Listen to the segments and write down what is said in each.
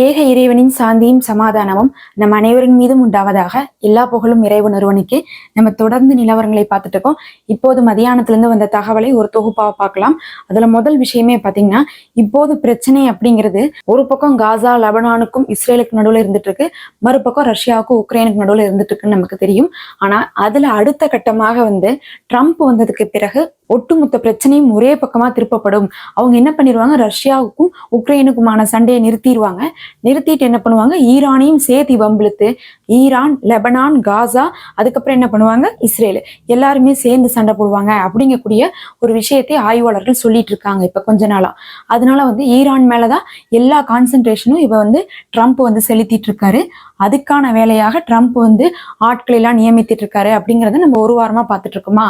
ஏக இறைவனின் சாந்தியும் சமாதானமும் நம் அனைவரின் மீதும் உண்டாவதாக எல்லா புகழும் இறைவன் ஒருவனுக்கு நம்ம தொடர்ந்து நிலவரங்களை பார்த்துட்டு இருக்கோம். இப்போது மதியானத்துல இருந்து வந்த தகவலை ஒரு தொகுப்பாக பார்க்கலாம். அதுல முதல் விஷயமே பாத்தீங்கன்னா இப்போது பிரச்சனை அப்படிங்கிறது ஒரு பக்கம் காசா லெபனானுக்கும் இஸ்ரேலுக்கு நடுவில் இருந்துட்டு இருக்கு. மறுபக்கம் ரஷ்யாவுக்கும் உக்ரைனுக்கு நடுவில் இருந்துட்டு இருக்குன்னு நமக்கு தெரியும். ஆனா அதுல அடுத்த கட்டமாக வந்து ட்ரம்ப் வந்ததுக்கு பிறகு ஒட்டுமொத்த பிரச்சனையும் ஒரே பக்கமா திருப்பப்படும். அவங்க என்ன பண்ணிடுவாங்க ரஷ்யாவுக்கும் உக்ரைனுக்குமான சண்டையை நிறுத்திடுவாங்க நிறுத்திட்டு என்ன பண்ணுவாங்க? ஈரானையும் சேர்த்து வம்பிழுத்து ஈரான் லெபனான் காசா அதுக்கப்புறம் என்ன பண்ணுவாங்க? இஸ்ரேல். எல்லாருமே சேர்ந்து சண்டை போடுவாங்க அப்படிங்கக்கூடிய ஒரு விஷயத்தை ஆய்வாளர்கள் சொல்லிட்டு இருக்காங்க இப்ப கொஞ்ச நாளா. அதனால வந்து ஈரான் மேலதான் எல்லா கான்சென்ட்ரேஷனும் இப்போ வந்து ட்ரம்ப் வந்து செலுத்திட்டு இருக்காரு. அதுக்கான வேலையாக ட்ரம்ப் வந்து ஆட்களை எல்லாம் நியமித்திட்டு இருக்காரு அப்படிங்கறத நம்ம ஒரு வாரமா பார்த்துட்டு இருக்கோமா?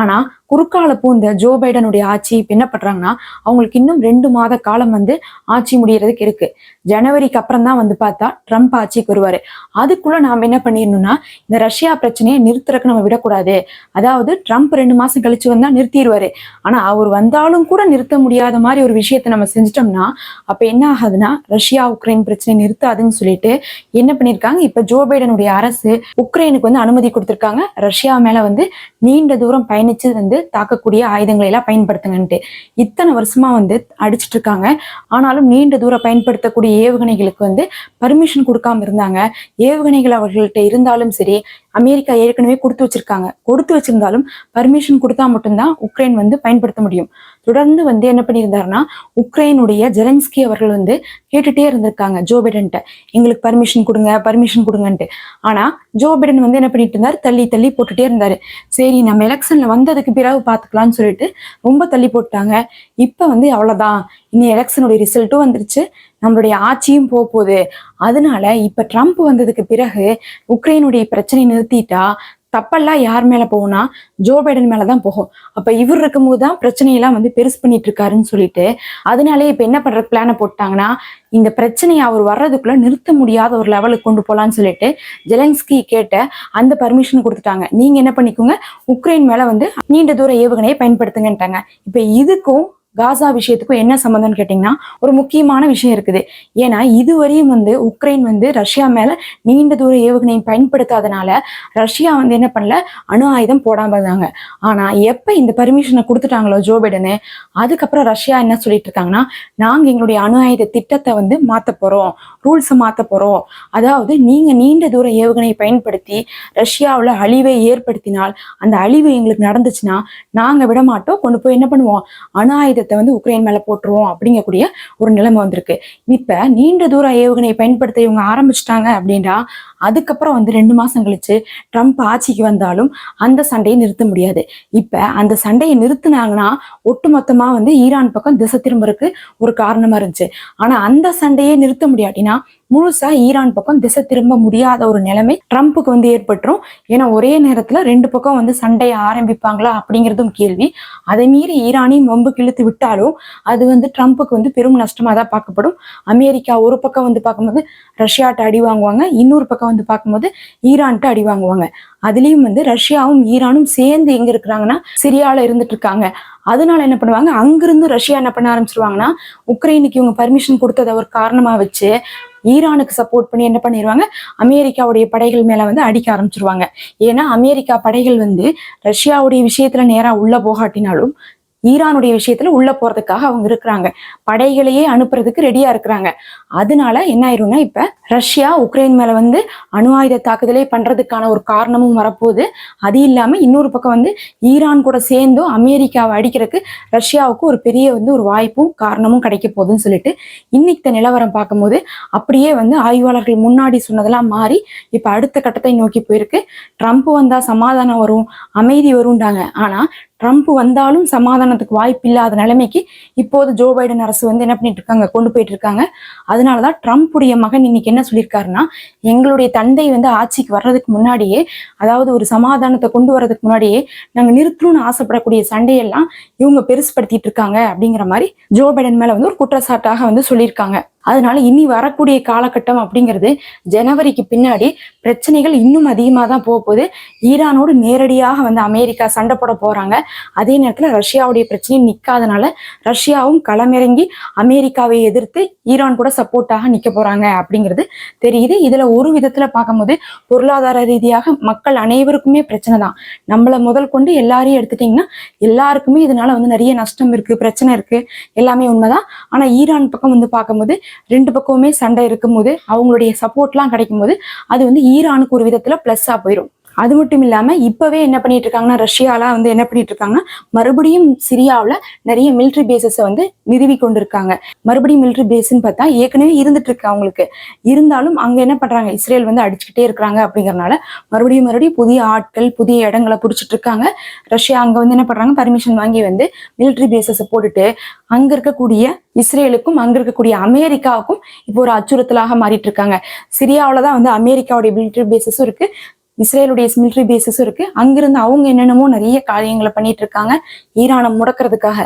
ஆனா குறுக்கால பூந்த ஜோ பைடனுடைய ஆட்சி இப்போ என்ன பண்றாங்கன்னா அவங்களுக்கு இன்னும் ரெண்டு மாத காலம் வந்து ஆட்சி முடியறதுக்கு இருக்கு. ஜனவரிக்கு அப்புறம் தான் வந்து பார்த்தா ட்ரம்ப் ஆட்சிக்கு வருவாரு. அதுக்குள்ள நாம என்ன பண்ணிடணும்னா இந்த ரஷ்யா பிரச்சனையை நிறுத்துறதுக்கு நம்ம விடக்கூடாது. அதாவது ட்ரம்ப் ரெண்டு மாசம் கழிச்சு வந்தா நிறுத்திடுவாரு. ஆனா அவர் வந்தாலும் கூட நிறுத்த முடியாத மாதிரி ஒரு விஷயத்த நம்ம செஞ்சிட்டோம்னா அப்ப என்ன ஆகுதுன்னா ரஷ்யா உக்ரைன் பிரச்சனை நிறுத்தாதுன்னு சொல்லிட்டு என்ன பண்ணிருக்காங்க? இப்ப ஜோ பைடனுடைய அரசு உக்ரைனுக்கு வந்து அனுமதி கொடுத்திருக்காங்க. ரஷ்யா மேல வந்து நீண்ட தூரம் பயணிச்சு வந்து தாக்கக்கூடிய ஆயுதங்களை எல்லாம் பயன்படுத்துங்கன்ட்டு. இத்தனை வருஷமா வந்து அடிச்சிட்டு இருக்காங்க. ஆனாலும் நீண்ட தூரம் பயன்படுத்தக்கூடிய ஏவுகணைகளுக்கு வந்து பர்மிஷன் கொடுக்காம இருந்தாங்க. ஏவுகணைகள் அவர்கள்ட்ட இருந்தாலும் சரி அமெரிக்கா ஏற்கனவே கொடுத்து வச்சிருக்காங்க. கொடுத்து வச்சிருந்தாலும் பர்மிஷன் கொடுத்தா மட்டும்தான் உக்ரைன் வந்து பயன்படுத்த முடியும். தொடர்ந்து வந்து என்ன பண்ணியிருந்தாருன்னா உக்ரைனுடைய ஜெலன்ஸ்கி அவர்கள் வந்து கேட்டுட்டே இருந்திருக்காங்க ஜோ பைடன்ட்ட. எங்களுக்கு பர்மிஷன் கொடுங்க பர்மிஷன் கொடுங்கன்ட்டு. ஆனால் ஜோ பைடன் வந்து என்ன பண்ணிட்டு இருந்தார்? தள்ளி தள்ளி போட்டுட்டே இருந்தாரு. சரி நம்ம எலெக்ஷனில் வந்ததுக்கு பிறகு பார்த்துக்கலாம்னு சொல்லிட்டு ரொம்ப தள்ளி போட்டாங்க. இப்போ வந்து அவ்வளோதான் இனி எலெக்ஷனுடைய ரிசல்ட்டும் வந்துருச்சு. நம்மளுடைய ஆட்சியும் போக போகுது. அதனால இப்போ ட்ரம்ப் வந்ததுக்கு பிறகு உக்ரைனுடைய பிரச்சனை நிறுத்திட்டா தப்பெல்லாம் யார் மேல போகும்னா ஜோ பைடன் மேலதான் போகும். அப்ப இவர் இருக்கும்போது தான் பிரச்சனையெல்லாம் வந்து பெருசு பண்ணிட்டு இருக்காருன்னு சொல்லிட்டு அதனாலே இப்ப என்ன பண்ற பிளானை போட்டாங்கன்னா இந்த பிரச்சனையை அவர் வர்றதுக்குள்ள நிறுத்த முடியாத ஒரு லெவலுக்கு கொண்டு போகலான்னு சொல்லிட்டு ஜெலன்ஸ்கி கேட்ட அந்த பர்மிஷன் கொடுத்துட்டாங்க. நீங்க என்ன பண்ணிக்கோங்க உக்ரைன் மேல வந்து நீண்ட தூர ஏவுகணையை பயன்படுத்துங்கன்ட்டாங்க. இப்ப இதுக்கும் காசா விஷயத்துக்கும் என்ன சம்மந்தம்னு கேட்டிங்கன்னா ஒரு முக்கியமான விஷயம் இருக்குது. ஏன்னா இதுவரையும் வந்து உக்ரைன் வந்து ரஷ்யா மேல நீண்ட தூர ஏவுகணை பயன்படுத்தாதனால ரஷ்யா வந்து என்ன பண்ணல? அணு ஆயுதம் போடாமல் இருந்தாங்க. ஆனா எப்ப இந்த பர்மிஷனை கொடுத்துட்டாங்களோ ஜோ பைடனு அதுக்கப்புறம் ரஷ்யா என்ன சொல்லிட்டு இருக்காங்கன்னா நாங்க எங்களுடைய அணு ஆயுத திட்டத்தை வந்து மாற்ற போறோம். ரூல்ஸை மாற்ற போறோம். அதாவது நீங்க நீண்ட தூர ஏவுகணையை பயன்படுத்தி ரஷ்யாவில் அழிவை ஏற்படுத்தினால் அந்த அழிவு எங்களுக்கு நடந்துச்சுன்னா நாங்க விட மாட்டோம் கொண்டு போய் என்ன பண்ணுவோம்? அணு ஆயுத ஆயுதத்தை வந்து உக்ரைன் மேல போட்டுருவோம் அப்படிங்கக்கூடிய ஒரு நிலைமை வந்திருக்கு. இப்ப நீண்ட தூர ஏவுகணையை பயன்படுத்த இவங்க ஆரம்பிச்சிட்டாங்க அப்படின்னா அதுக்கப்புறம் வந்து ரெண்டு மாசம் கழிச்சு ட்ரம்ப் ஆட்சிக்கு வந்தாலும் அந்த சண்டையை நிறுத்த முடியாது. இப்ப அந்த சண்டையை நிறுத்தினாங்கன்னா ஒட்டுமொத்தமா வந்து ஈரான் பக்கம் திசை திரும்புறதுக்கு ஒரு காரணமா இருந்துச்சு. ஆனா அந்த சண்டையை நிறுத்த முடியாட்டினா முழுசா ஈரான் பக்கம் திசை திரும்ப முடியாத ஒரு நிலைமை ட்ரம்ப்புக்கு வந்து ஏற்பட்டுரும். ஏன்னா ஒரே நேரத்துல ரெண்டு பக்கம் வந்து சண்டையை ஆரம்பிப்பாங்களா அப்படிங்கிறதும் கேள்வி. அதை மீறி ஈரானையும் வம்பு கிழித்து விட்டாலும் அது வந்து ட்ரம்ப்புக்கு வந்து பெரும் நஷ்டமா தான் பார்க்கப்படும். அமெரிக்கா ஒரு பக்கம் வந்து பார்க்கும்போது ரஷ்யாட்ட அடி வாங்குவாங்க இன்னொரு பக்கம் வந்து பார்க்கும்போது ஈரான்ட்டு அடி வாங்குவாங்க. அதுலயும் வந்து ரஷ்யாவும் ஈரானும் சேர்ந்து எங்க இருக்கிறாங்கன்னா சிரியால இருந்துட்டு இருக்காங்க. அதனால என்ன பண்ணுவாங்க? அங்கிருந்து ரஷ்யா என்ன பண்ண ஆரம்பிச்சிருவாங்கன்னா உக்ரைனுக்கு இவங்க பர்மிஷன் கொடுத்ததை ஒரு காரணமா வச்சு ஈரானுக்கு சப்போர்ட் பண்ணி என்ன பண்ணிடுவாங்க அமெரிக்காவுடைய படைகள் மேல வந்து அடிக்க ஆரம்பிச்சிருவாங்க. ஏன்னா அமெரிக்கா படைகள் வந்து ரஷ்யாவுடைய விஷயத்துல நேரா உள்ள போகாட்டினாலும் ஈரானுடைய விஷயத்துல உள்ள போறதுக்காக அவங்க இருக்கிறாங்க. படைகளையே அனுப்புறதுக்கு ரெடியா இருக்கிறாங்க. அதனால என்ன ஆயிரும்னா இப்ப ரஷ்யா உக்ரைன் மேல வந்து அணு ஆயுத தாக்குதலே பண்றதுக்கான ஒரு காரணமும் வரப்போகுது. அது இல்லாம இன்னொரு பக்கம் வந்து ஈரான் கூட சேர்ந்தும் அமெரிக்காவை அடிக்கிறதுக்கு ரஷ்யாவுக்கு ஒரு பெரிய வந்து ஒரு வாய்ப்பும் காரணமும் கிடைக்க போகுதுன்னு சொல்லிட்டு இன்னைக்கு நிலவரம் பார்க்கும்போது அப்படியே வந்து ஆய்வாளர்கள் முன்னாடி சொன்னதெல்லாம் மாறி இப்ப அடுத்த கட்டத்தை நோக்கி போயிருக்கு. ட்ரம்ப் வந்தா சமாதானம் வரும் அமைதி வரும்டாங்க ஆனா ட்ரம்ப் வந்தாலும் சமாதானத்துக்கு வாய்ப்பு இல்லாத நிலைமைக்கு இப்போது ஜோ பைடன் அரசு வந்து என்ன பண்ணிட்டு இருக்காங்க? கொண்டு போயிட்டு இருக்காங்க. அதனால தான் ட்ரம்ப்புடைய மகன் இன்னைக்கு என்ன சொல்லியிருக்காருன்னா எங்களுடைய தந்தை வந்து ஆட்சிக்கு வர்றதுக்கு முன்னாடியே அதாவது ஒரு சமாதானத்தை கொண்டு வர்றதுக்கு முன்னாடியே நாங்கள் நிறுத்தணும்னு ஆசைப்படக்கூடிய சண்டையெல்லாம் இவங்க பெருசுப்படுத்திட்டு இருக்காங்க அப்படிங்கிற மாதிரி ஜோ பைடன் மேல வந்து ஒரு குற்றச்சாட்டாக வந்து சொல்லியிருக்காங்க. அதனால இனி வரக்கூடிய காலகட்டம் அப்படிங்கிறது ஜனவரிக்கு பின்னாடி பிரச்சனைகள் இன்னும் அதிகமாக தான் போக போகுது. ஈரானோடு நேரடியாக வந்து அமெரிக்கா சண்டை போட போகிறாங்க அதே நேரத்தில் ரஷ்யாவுடைய பிரச்சனையும் நிற்காதனால ரஷ்யாவும் களமிறங்கி அமெரிக்காவை எதிர்த்து ஈரான் கூட சப்போர்ட்டாக நிற்க போகிறாங்க அப்படிங்கிறது தெரியுது. இதில் ஒரு விதத்தில் பார்க்கும்போது பொருளாதார ரீதியாக மக்கள் அனைவருக்குமே பிரச்சனை தான். நம்மளை முதல் கொண்டு எல்லாரையும் எடுத்துட்டிங்கன்னா எல்லாருக்குமே இதனால வந்து நிறைய நஷ்டம் இருக்குது பிரச்சனை இருக்கு. எல்லாமே உண்மைதான். ஆனால் ஈரான் பக்கம் வந்து பார்க்கும்போது ரெண்டு பக்கமுமே சண்டை இருக்கும்போது அவங்களுடைய சப்போர்ட்லாம் கிடைக்கும் போது அது வந்து ஈரானுக்கு ஒரு விதத்தில் ப்ளஸ்ஸாக போயிடும் அது மட்டும் இல்லாம இப்பவே என்ன பண்ணிட்டு இருக்காங்கன்னா ரஷ்யாலாம் வந்து என்ன பண்ணிட்டு இருக்காங்கன்னா மறுபடியும் சிரியாவுல நிறைய மிலிட்ரி பேசஸை வந்து நிறுவி கொண்டிருக்காங்க. மறுபடியும் மிலிட்ரி பேஸ்ன்னு பார்த்தா ஏற்கனவே இருந்துட்டு இருக்கு அவங்களுக்கு. இருந்தாலும் அங்க என்ன பண்றாங்க இஸ்ரேல் வந்து அடிச்சுக்கிட்டே இருக்கிறாங்க அப்படிங்கறனால மறுபடியும் மறுபடியும் புதிய ஆட்கள் புதிய இடங்களை பிடிச்சிட்டு இருக்காங்க. ரஷ்யா அங்க வந்து என்ன பண்றாங்க பர்மிஷன் வாங்கி வந்து மிலிட்ரி பேசஸை போட்டுட்டு அங்க இருக்கக்கூடிய இஸ்ரேலுக்கும் அங்க இருக்கக்கூடிய அமெரிக்காவுக்கும் இப்போ ஒரு அச்சுறுத்தலாக மாறிட்டு இருக்காங்க. சிரியாவில தான் வந்து அமெரிக்காவுடைய மிலிட்ரி பேசஸும் இருக்கு. இஸ்ரேலுடைய மிலிட்ரி பேசஸும் இருக்கு. அங்கிருந்து அவங்க என்னென்னமோ நிறைய காரியங்களை பண்ணிட்டு இருக்காங்க. ஈரானை முடக்கிறதுக்காக.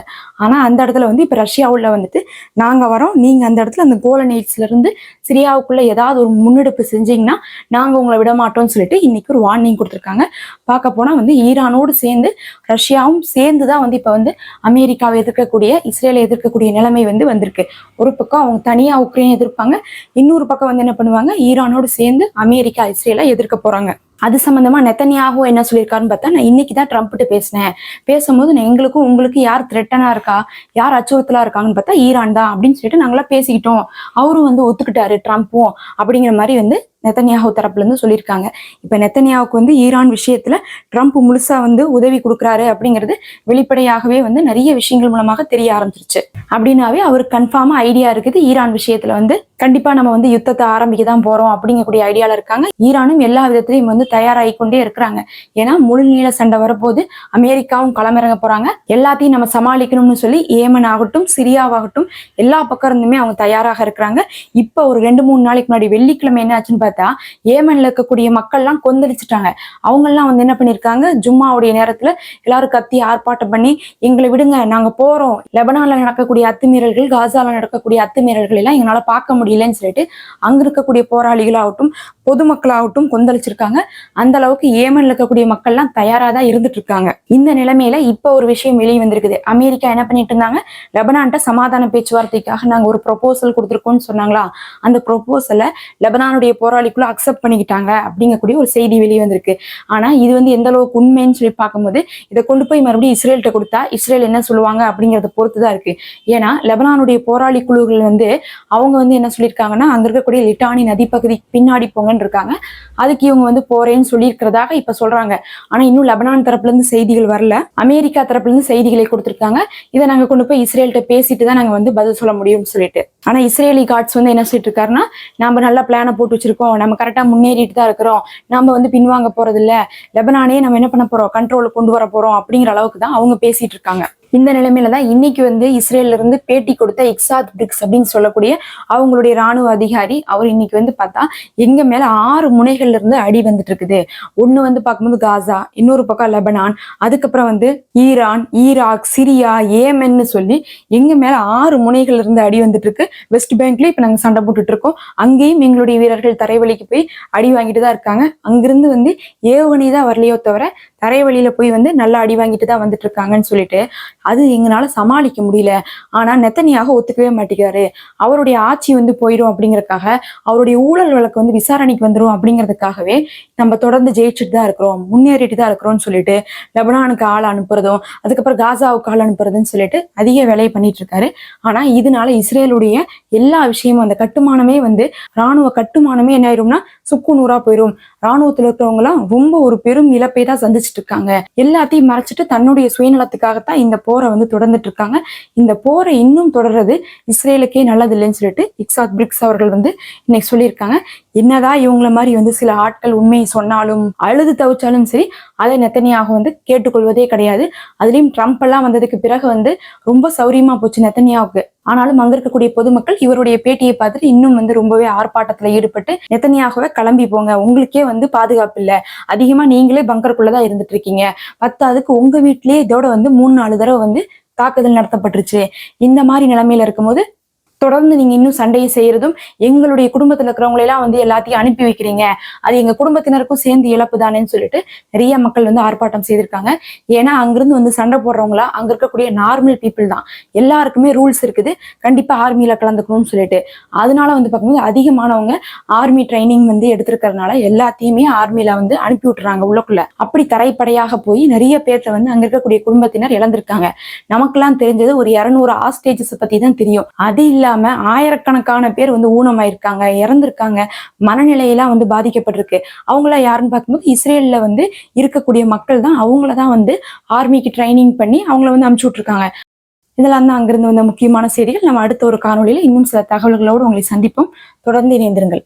ஆனா அந்த இடத்துல வந்து இப்ப ரஷ்யாவுல வந்துட்டு நாங்க வரோம் நீங்க அந்த இடத்துல அந்த கோலனைட்ஸ்ல இருந்து சிரியாவுக்குள்ள ஏதாவது ஒரு முன்னெடுப்பு செஞ்சீங்கன்னா நாங்க உங்களை விட மாட்டோம்னு சொல்லிட்டு இன்னைக்கு ஒரு வார்னிங் கொடுத்துருக்காங்க. பார்க்க போனா வந்து ஈரானோடு சேர்ந்து ரஷ்யாவும் சேர்ந்து தான் வந்து இப்ப வந்து அமெரிக்காவை எதிர்க்கக்கூடிய இஸ்ரேலை எதிர்க்கக்கூடிய நிலைமை வந்து வந்திருக்கு. ஒரு பக்கம் அவங்க தனியா உக்ரைன் எதிர்ப்பாங்க இன்னொரு பக்கம் வந்து என்ன பண்ணுவாங்க ஈரானோடு சேர்ந்து அமெரிக்கா இஸ்ரேலை எதிர்க்க போறாங்க. அது சம்பந்தமா நெத்தனியாகவும் என்ன சொல்லியிருக்காருன்னு பார்த்தா நான் இன்னைக்கு தான் ட்ரம்ப்ட்டு பேசினேன். பேசும்போது நான் எங்களுக்கும் உங்களுக்கு யார் த்ரெட்டனா இருக்கா? யார் அச்சுறுத்தலா இருக்காங்கன்னு பார்த்தா ஈரான் தான் அப்படின்னு சொல்லிட்டு நாங்களாம் பேசிக்கிட்டோம். அவரும் வந்து ஒத்துக்கிட்டாரு ட்ரம்ப்பும் அப்படிங்கிற மாதிரி வந்து நெத்தனியாகு தரப்புல இருந்து சொல்லியிருக்காங்க. இப்ப நெத்தனியாவுக்கு வந்து ஈரான் விஷயத்துல ட்ரம்ப் முழுசா வந்து உதவி கொடுக்குறாரு அப்படிங்கிறது வெளிப்படையாகவே வந்து நிறைய விஷயங்கள் மூலமாக தெரிய ஆரம்பிச்சிருச்சு. அப்படின்னாவே அவருக்கு கன்ஃபார்மா ஐடியா இருக்குது. ஈரான் விஷயத்துல வந்து கண்டிப்பா நம்ம வந்து யுத்தத்தை ஆரம்பிக்க தான் போறோம் அப்படிங்கக்கூடிய ஐடியால இருக்காங்க. ஈரானும் எல்லா விதத்திலையும் வந்து தயாராகி கொண்டே இருக்கிறாங்க. ஏன்னா முழு நீள சண்டை வரப்போது அமெரிக்காவும் களமிறங்க போறாங்க. எல்லாத்தையும் நம்ம சமாளிக்கணும்னு சொல்லி ஏமன் ஆகட்டும் சிரியாவாகட்டும் எல்லா பக்கம் இருந்துமே அவங்க தயாராக இருக்கிறாங்க. இப்ப ஒரு ரெண்டு மூணு நாளைக்கு முன்னாடி வெள்ளிக்கிழமை என்ன ஆச்சுன்னு பார்த்தா ஏமன்ல இருக்கக்கூடிய மக்கள்லாம் கொந்தளிச்சிட்டாங்க. அவங்கெல்லாம் வந்து என்ன பண்ணிருக்காங்க? ஜும்மாவுடைய நேரத்துல எல்லாரும் கத்தி ஆர்ப்பாட்டம் பண்ணி எங்களை விடுங்க நாங்க போறோம். லெபனான்ல நடக்கக்கூடிய அத்துமீறல்கள் காசால நடக்கக்கூடிய அத்துமீறல்கள் எல்லாம் எங்களால பார்க்க முடியலன்னு சொல்லிட்டு அங்க இருக்கக்கூடிய போராளிகளாகட்டும் பொதுமக்களாகட்டும் கொந்தளிச்சிருக்காங்க. அந்த அளவுக்கு ஏமன்ல இருக்கக்கூடிய மக்கள்லாம் தயாரா தான் இருந்துட்டு இருக்காங்க இந்த நிலைமையில இப்ப ஒரு விஷயம் வெளியே வந்திருக்குது. அமெரிக்கா என்ன பண்ணிட்டு இருந்தாங்க லெபனான்ட்ட சமாதான பேச்சுவார்த்தைக்காக நாங்க ஒரு ப்ரொபோசல் கொடுத்துருக்கோம்னு சொன்னாங்களா? அந்த ப்ரொபோசலை லெபனானுடைய போராளிக்குள்ள அக்செப்ட் பண்ணிக்கிட்டாங்க அப்படிங்கக்கூடிய ஒரு செய்தி வெளியே வந்திருக்கு. ஆனா இது வந்து எந்த அளவுக்கு உண்மைன்னு சொல்லி பார்க்கும்போது இதை கொண்டு போய் மறுபடியும் இஸ்ரேல்கிட்ட கொடுத்தா இஸ்ரேல் என்ன சொல்லுவாங்க அப்படிங்கறத பொறுத்து தான் இருக்கு. ஏன்னா லெபனானுடைய போராளி குழுக்கள் வந்து அவங்க வந்து என்ன சொல்லியிருக்காங்கன்னா அங்க இருக்கக்கூடிய லிட்டானி நதி பகுதி பின்னாடி போங்கன்னு இருக்காங்க. அதுக்கு இவங்க வந்து போறேன்னு சொல்லியிருக்கிறதாக இப்ப சொல்றாங்க. ஆனா இன்னும் லெபனான் தரப்புல இருந்து செய்திகள் வரல. அமெரிக்கா தரப்புல இருந்து செய்திகளை கொடுத்திருக்காங்க. இதை நாங்க கொண்டு போய் இஸ்ரேல்கிட்ட பேசிட்டு தான் நாங்க வந்து பதில் சொல்ல முடியும்னு சொல்லிட்டு. ஆனா இஸ்ரேலி காட்ஸ் வந்து என்ன சொல்லிட்டு இருக்காருன்னா நம்ம நல்ல பிளானை போட்டு வச்சிருக்கோம். நம்ம கரெக்டா முன்னேறிட்டு தான் இருக்கிறோம். நம்ம வந்து பின்வாங்க போறது இல்ல லெபனானே நம்ம என்ன பண்ண போறோம்? கண்ட்ரோலுக்கு கொண்டு வர போறோம் அப்படிங்கிற அளவுக்கு தான் அவங்க பேசிட்டு இருக்காங்க. இந்த நிலைமையில தான் இன்னைக்கு வந்து இஸ்ரேல்ல இருந்து பேட்டி கொடுத்த இக்ஸாத் பிரிக்ஸ் அப்படின்னு சொல்லக்கூடிய அவங்களுடைய ராணுவ அதிகாரி அவர் இன்னைக்கு வந்து பார்த்தா எங்க மேல ஆறு முனைகள்ல இருந்து அடி வந்துட்டு இருக்குது. ஒண்ணு வந்து பார்க்கும்போது காசா இன்னொரு பக்கம் லெபனான் அதுக்கப்புறம் வந்து ஈரான் ஈராக் சிரியா ஏமென்னு சொல்லி எங்க மேல ஆறு முனைகள்ல இருந்து அடி வந்துட்டு இருக்கு. வெஸ்ட் பேங்க்ல இப்ப நாங்க சண்டை போட்டுட்டு இருக்கோம். அங்கேயும் எங்களுடைய வீரர்கள் தரைவழிக்கு போய் அடி வாங்கிட்டு தான் இருக்காங்க. அங்கிருந்து வந்து ஏவுகணை தான் வரலையோ தவிர தரைவழியில போய் வந்து நல்லா அடி வாங்கிட்டு தான் வந்துட்டு இருக்காங்கன்னு சொல்லிட்டு அது எங்களால சமாளிக்க முடியல. ஆனா நெத்தனியாக ஒத்துக்கவே மாட்டேங்கிறாரு. அவருடைய ஆட்சி வந்து போயிடும் அப்படிங்கறதுக்காக அவருடைய ஊழல் வழக்கு வந்து விசாரணைக்கு வந்துரும் அப்படிங்கிறதுக்காகவே நம்ம தொடர்ந்து ஜெயிச்சுட்டு தான் இருக்கிறோம் முன்னேறிட்டு தான் இருக்கிறோம்னு சொல்லிட்டு லெபனானுக்கு ஆள் அனுப்புறதும் அதுக்கப்புறம் காசாவுக்கு ஆள் அனுப்புறதுன்னு சொல்லிட்டு அதிக வேலையை பண்ணிட்டு இருக்காரு. ஆனா இதனால இஸ்ரேலுடைய எல்லா விஷயமும் அந்த கட்டுமானமே வந்து ராணுவ கட்டுமானமே என்ன ஆயிரும்னா சுக்கு நூறா போயிடும் ராணுவத்துல இருக்கிறவங்க எல்லாம் ரொம்ப ஒரு பெரும் இழப்பை தான் சந்திச்சுட்டு இருக்காங்க எல்லாத்தையும் மறைச்சிட்டு தன்னுடைய சுயநலத்துக்காகத்தான் இந்த போரை வந்து தொடர்ந்துட்டு இருக்காங்க இந்த போரை இன்னும் தொடர்றது இஸ்ரேலுக்கே நல்லது இல்லைன்னு சொல்லிட்டு இக்ஸாத் பிரிக்ஸ் அவர்கள் வந்து இன்னைக்கு சொல்லியிருக்காங்க. என்னதான் இவங்கள மாதிரி வந்து சில ஆட்கள் உண்மையை சொன்னாலும் அழுது தவிச்சாலும் சரி அதை நெத்தனியாக வந்து கேட்டுக்கொள்வதே கிடையாது. அதுலயும் ட்ரம்ப் எல்லாம் வந்ததுக்கு பிறகு வந்து ரொம்ப சௌரியமா போச்சு நெத்தனியாவுக்கு. ஆனாலும் அங்க இருக்கக்கூடிய பொதுமக்கள் இவருடைய பேட்டியை பார்த்துட்டு இன்னும் வந்து ரொம்பவே ஆர்ப்பாட்டத்துல ஈடுபட்டு நெத்தனியாகவே கிளம்பி போங்க. உங்களுக்கே வந்து பாதுகாப்பு இல்ல. அதிகமா நீங்களே பங்கருக்குள்ளதான் இருந்துட்டு இருக்கீங்க. பத்தாவதுக்கு உங்க வீட்லயே இதோட வந்து மூணு நாலு தடவை வந்து தாக்குதல் நடத்தப்பட்டுருச்சு. இந்த மாதிரி நிலைமையில இருக்கும்போது தொடர்ந்து நீங்க இன்னும் சண்டையை செய்யறதும் எங்களுடைய குடும்பத்துல இருக்கிறவங்களை எல்லாம் வந்து எல்லாத்தையும் அனுப்பி வைக்கிறீங்க. அது எங்க குடும்பத்தினருக்கும் சேர்ந்து இழப்பு தானேன்னு சொல்லிட்டு நிறைய மக்கள் வந்து ஆர்ப்பாட்டம் செய்திருக்காங்க. ஏன்னா அங்கிருந்து வந்து சண்டை போடுறவங்களா அங்க இருக்கக்கூடிய நார்மல் பீப்புள் தான். எல்லாருக்குமே ரூல்ஸ் இருக்குது. கண்டிப்பா ஆர்மியில கலந்துக்கணும்னு சொல்லிட்டு. அதனால வந்து பார்க்கும்போது அதிகமானவங்க ஆர்மி ட்ரைனிங் வந்து எடுத்திருக்கறதுனால எல்லாத்தையுமே ஆர்மியில வந்து அனுப்பி விட்டுறாங்க உள்ளக்குள்ள. அப்படி தரைப்படையாக போய் நிறைய பேர்த்த வந்து அங்க இருக்கக்கூடிய குடும்பத்தினர் இழந்திருக்காங்க. நமக்கெல்லாம் தெரிஞ்சது ஒரு இரநூறு ஆஸ்டேஜஸ் பத்தி தான் தெரியும். அது இல்லாம ஆயிரக்கணக்கான பேர் வந்து ஊனமாயிருக்காங்க இறந்திருக்காங்க. மனநிலையெல்லாம் வந்து பாதிக்கப்பட்டிருக்கு. அவங்கள யாருன்னு பார்க்கும்போது இஸ்ரேல்ல வந்து இருக்கக்கூடிய மக்கள் தான் அவங்கள தான் வந்து ஆர்மிக்கு ட்ரைனிங் பண்ணி அவங்கள வந்து அமுச்சு விட்டுருக்காங்க. இதெல்லாம் தான் அங்கிருந்து வந்த முக்கியமான செய்திகள். நம்ம அடுத்த ஒரு காணொலியில் இன்னும் சில தகவல்களோடு உங்களை சந்திப்போம். தொடர்ந்து இணைந்திருங்கள்.